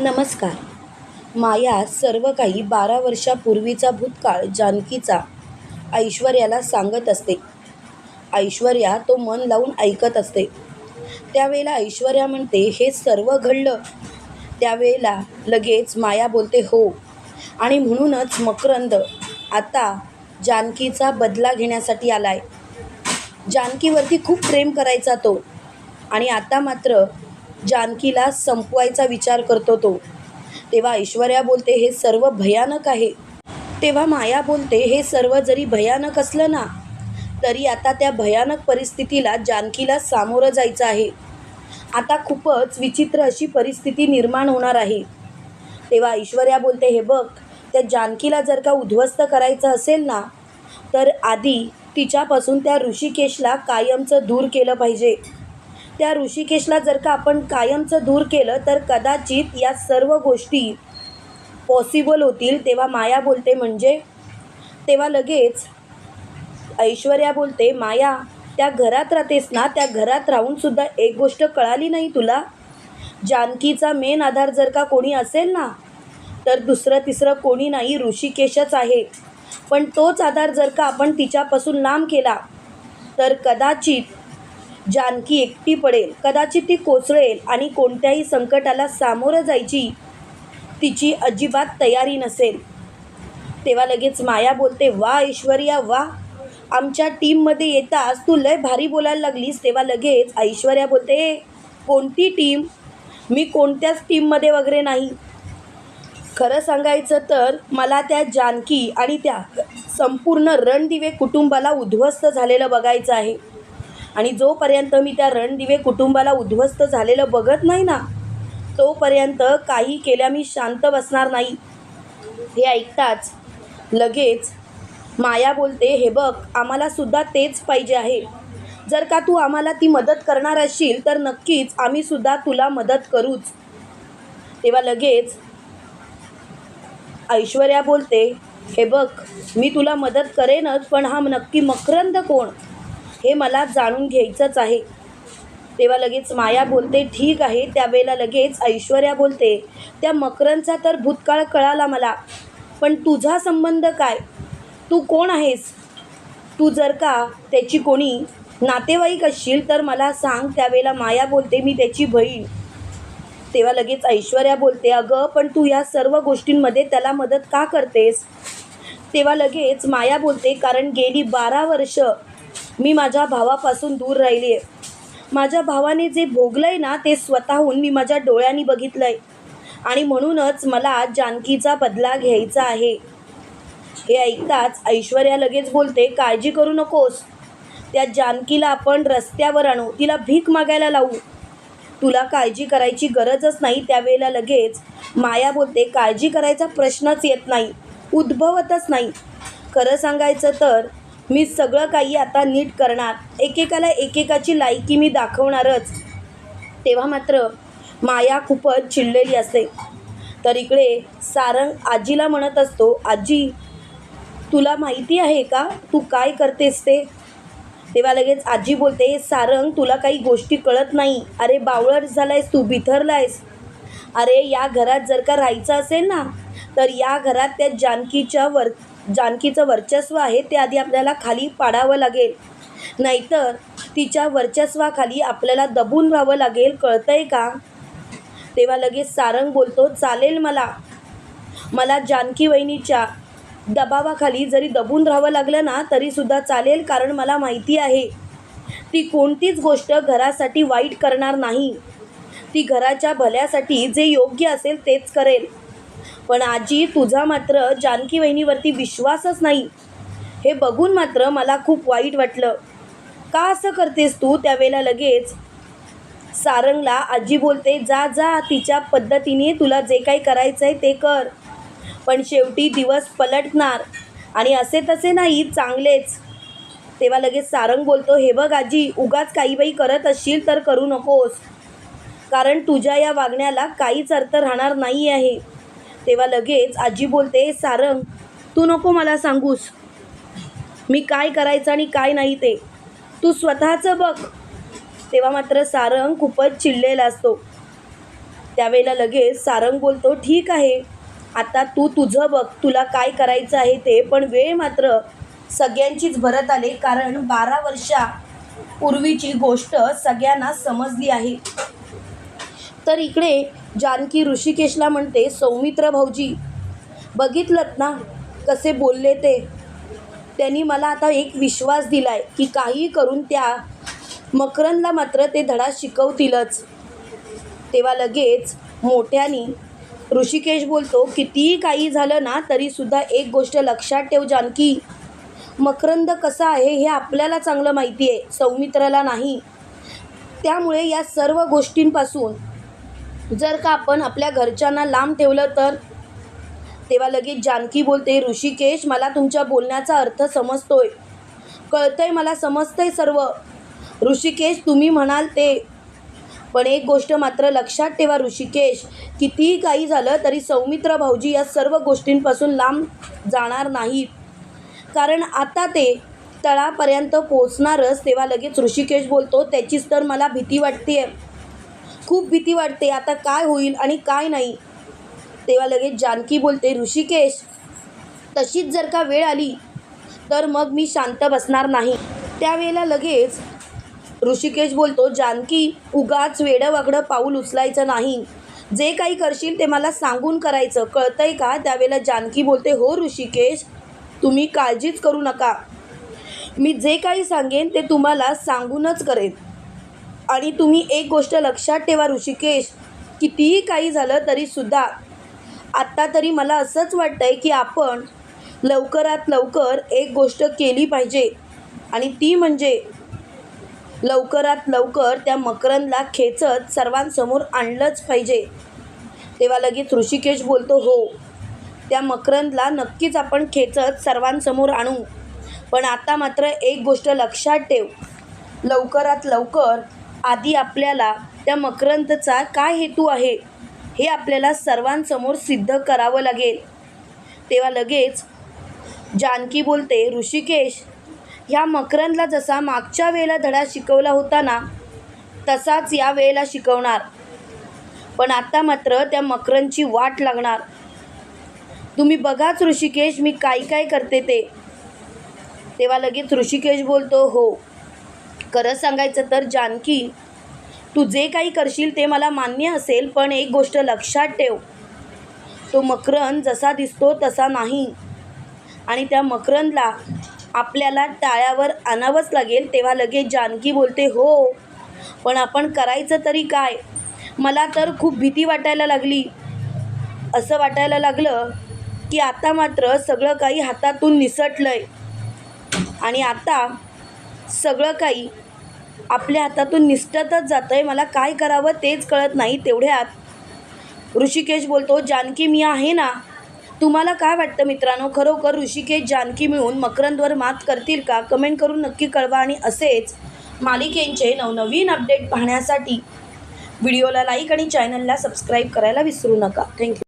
नमस्कार. माया सर्व काही बारा वर्षापूर्वीचा भूतकाळ जानकीचा ऐश्वर्याला सांगत असते. ऐश्वर्या तो मन लावून ऐकत असते. त्यावेळेला ऐश्वर्या म्हणते हे सर्व घडलं. त्यावेळेला लगेच माया बोलते हो. आणि म्हणूनच मकरंद आता जानकीचा बदला घेण्यासाठी आलाय. जानकीवरती खूप प्रेम करायचा तो. आणि आता मात्र जानकीला संपवायचा विचार करतो तो. तेव्हा ऐश्वर्या बोलते हे सर्व भयानक आहे. तेव्हा माया बोलते हे सर्व जरी भयानक असलं ना तरी आता त्या भयानक परिस्थितीला जानकीला सामोरं जायचं आहे. आता खूपच विचित्र अशी परिस्थिती निर्माण होणार आहे. तेव्हा ऐश्वर्या बोलते हे बघ त्या जानकीला जर का उद्ध्वस्त करायचं असेल ना तर आधी तिच्यापासून त्या ऋषिकेशला कायमचं दूर केलं पाहिजे. त्या ऋषिकेशला जर का आपण कायमचं दूर केलं तर कदाचित या सर्व गोष्टी पॉसिबल होतील. तेव्हा माया बोलते म्हणजे? तेव्हा लगेच ऐश्वर्या बोलते माया त्या घरात राहतेस ना? त्या घरात राहूनसुद्धा एक गोष्ट कळाली नाही तुला? जानकीचा मेन आधार जर का कोणी असेल ना तर दुसरं तिसरं कोणी नाही ऋषिकेशच आहे. पण तोच आधार जर का आपण तिच्यापासून लांब केला तर कदाचित जानकी एकटी पडेल कदाचित ती कोसळेल आणि कोणत्याही संकटाला सामोरं जायची तिची अजिबात तयारी नसेल. तेव्हा लगेच माया बोलते वा ऐश्वर्या वा. आमच्या टीममध्ये येताच तू लय भारी बोलायला लागलीस. तेव्हा लगेच ऐश्वर्या बोलते कोणती टीम? मी कोणत्याच टीममध्ये वगैरे नाही. खरं सांगायचं तर मला त्या जानकी आणि त्या संपूर्ण रणदिवे कुटुंबाला उद्ध्वस्त झालेलं बघायचं आहे. आणि जोपर्यंत मी त्या रणदिवे कुटुंबाला उद्ध्वस्त झालेलं बघत नाही ना तोपर्यंत काही केल्या मी शांत बसणार नाही. हे ऐकताच लगेच माया बोलते हे बघ आम्हाला सुद्धा तेच पाहिजे आहे. जर का तू आम्हाला ती मदत करणार असशील तर नक्कीच आम्ही सुद्धा तुला मदत करूच. तेव्हा लगेच ऐश्वर्या बोलते हे बघ मी तुला मदत करेनच पण हा नक्की मकरंद कोण? हे मला जाणून घ्यायचंच आहे. तेव्हा लगेच माया बोलते ठीक आहे. त्यावेळेला लगेच ऐश्वर्या बोलते त्या मकरंदचा तर भूतकाळ कळाला मला पण तुझा संबंध काय? तू कोण आहेस? तू जर का त्याची कोणी नातेवाईक असशील तर मला सांग. त्यावेळेला माया बोलते मी त्याची बहीण. तेव्हा लगेच ऐश्वर्या बोलते अगं पण तू या सर्व गोष्टींमध्ये त्याला मदत का करतेस? तेव्हा लगेच माया बोलते कारण गेली बारा वर्ष मी माझ्या भावापासून दूर राहिली आहे माझ्या भावाने जे भोगलं आहे ना ते स्वतःहून मी माझ्या डोळ्यांनी बघितलं आहे आणि म्हणूनच मला जानकीचा बदला घ्यायचा आहे. हे ऐकताच ऐश्वर्या लगेच बोलते काळजी करू नकोस. त्या जानकीला आपण रस्त्यावर आणू. तिला भीक मागायला लावू. तुला काळजी करायची गरजच नाही. त्यावेळेला लगेच माया बोलते काळजी करायचा प्रश्नच येत नाही. उद्भवतच नाही. खरं सांगायचं तर मी सगळं काही आता नीट करणार. एकेकाला एकेकाची लायकी मी दाखवणारच. तेव्हा मात्र माया खूपच चिडलेली असते. तर इकडे सारंग आजीला म्हणत असतो आजी तुला माहिती आहे का? तू काय करतेस ते? तेव्हा लगेच आजी बोलते सारंग तुला काही गोष्टी कळत नाही. अरे बावळट झालायस तू बिथरलायस. अरे या घरात जर का राहायचं असेल ना तर या घरात त्या जानकीच्या वर जानकीचं वर्चस्व आहे ते आधी आपल्याला खाली पाडावं लागेल. नाहीतर तिच्या वर्चस्वाखाली आपल्याला दबून राहावं लागेल कळतंय का? तेव्हा लगेच सारंग बोलतो चालेल मला. मला जानकी वहिनीच्या दबावाखाली जरी दबून राहावं लागलं ना तरीसुद्धा चालेल कारण मला माहिती आहे. ती कोणतीच गोष्ट घरासाठी वाईट करणार नाही. ती घराच्या भल्यासाठी जे योग्य असेल तेच करेल. पण आजी तुझा मात्र जानकी वहिनीवरती विश्वासच नाही. हे बघून मात्र मला खूप वाईट वाटलं. का असं करतेस तू त्यावेळेला लगेच? सारंगला आजी बोलते जा जा तिच्या पद्धतीने तुला जे काही करायचं आहे ते कर. पण शेवटी दिवस पलटणार आणि असे तसे नाही चांगलेच. तेव्हा लगेच सारंग बोलतो हे बघ आजी उगाच काही बाई करत असशील तर करू नकोस. कारण तुझ्या या वागण्याला काहीच अर्थ राहणार नाही आहे तेव्हा लगेच आजी बोलते सारंग तू नको मला सांगूस. मी काय करायचं आणि काय नाही ते. तू स्वतःचं बघ. तेव्हा मात्र सारंग खूपच चिडलेला असतो. त्यावेळेला लगेच सारंग बोलतो ठीक आहे आता तू तुझं बघ तुला काय करायचं आहे ते. पण वेळ मात्र सगळ्यांचीच भरत आले कारण बारा वर्षा पूर्वीची गोष्ट सगळ्यांना समजली आहे. तर इकडे जानकी ऋषिकेशला म्हणते सौमित्र भाऊजी बघितलं ना कसे बोलले ते? त्यांनी मला आता एक विश्वास दिला आहे की काही करून त्या मकरनला मात्र ते धडा शिकवतीलच. तेव्हा लगेच मोठ्यानी ऋषिकेश बोलतो कितीही काही झालं ना तरीसुद्धा एक गोष्ट लक्षात ठेव जानकी. मकरंद कसा आहे हे आपल्याला चांगलं माहिती आहे सौमित्राला नाही. त्यामुळे या सर्व गोष्टींपासून जर का आपण आपल्या घरच्यांना लांब ठेवलं तर? तेव्हा लगेच जानकी बोलते ऋषिकेश मला तुमच्या बोलण्याचा अर्थ समजतोय. कळतंय मला समजतंय सर्व. ऋषिकेश तुम्ही म्हणाल ते. पण एक गोष्ट मात्र लक्षात ठेवा ऋषिकेश कितीही काही झालं तरी सौमित्र भाऊजी या सर्व गोष्टींपासून लांब जाणार नाहीत. कारण आता ते तळापर्यंत पोचणारच तेव्हा लगेच ऋषिकेश बोलतो त्याचीच तर मला भीती वाटते आहे खूप भीती वाटते आता काय होईल आणि काय नाही. तेव्हा लगेच जानकी बोलते ऋषिकेश तशीच जर का वेळ आली तर मग मी शांत बसणार नाही. त्यावेळेला लगेच ऋषिकेश बोलतो जानकी उगाच वेडं पाऊल उचलायचं नाही. जे काही करशील ते मला सांगून करायचं. कळतंय का? त्यावेळेला जानकी बोलते हो ऋषिकेश तुम्ही काळजीच करू नका. मी जे काही सांगेन ते तुम्हाला सांगूनच करेन. आणि तुम्ही एक गोष्ट लक्षात ठेवा ऋषिकेश कितीही काही झालं तरीसुद्धा आत्ता तरी मला असंच वाटतं आहे की आपण लवकरात लवकर एक गोष्ट केली पाहिजे. आणि ती म्हणजे लवकरात लवकर त्या मकरंदला खेचत सर्वांसमोर आणलंच पाहिजे. तेव्हा लगेच ऋषिकेश बोलतो हो त्या मकरंदला नक्कीच आपण खेचत सर्वांसमोर आणू. पण आता मात्र एक गोष्ट लक्षात ठेव. लवकरात लवकर आधी आपल्याला त्या मकरंदचा काय हेतू आहे हे आपल्याला सर्वांसमोर सिद्ध करावं लागेल. तेव्हा लगेच जानकी बोलते ऋषिकेश ह्या मकरंदला जसा मागच्या वेळेला धडा शिकवला होता ना तसाच या वेळेला शिकवणार. पण आता मात्र त्या मकरंदची वाट लागणार. तुम्ही बघाच ऋषिकेश मी काय काय करते ते. तेव्हा लगेच ऋषिकेश बोलतो हो खरं सांगायचं तर जानकी तू जे काही करशील ते मला मान्य असेल पण एक गोष्ट लक्षात ठेव. तो मकरंद जसा दिसतो तसा नाही. आणि त्या मकरंदला आपल्याला टाळ्यावर आणावंच लागेल तेव्हा लगेच जानकी बोलते हो पण आपण करायचं तरी काय? मला तर खूप भीती वाटायला लागली. असं वाटायला लागलं की आता मात्र सगळं काही हातातून निसटलं आहे आणि आता सगळं काही आपल्या हातातून निसटतच जातं आहे मला काय करावं तेच कळत नाही तेवढ्यात ऋषिकेश बोलतो जानकी मी आहे ना? तुम्हाला काय वाटतं मित्रांनो? खरोखर ऋषिकेश जानकी मिळून मकरंदवर मात करतील का? कमेंट करून नक्की कळवा आणि असेच मालिकेंचे नवनवीन अपडेट पाहण्यासाठी व्हिडिओला लाईक आणि चॅनलला सबस्क्राईब करायला विसरू नका. थँक्यू.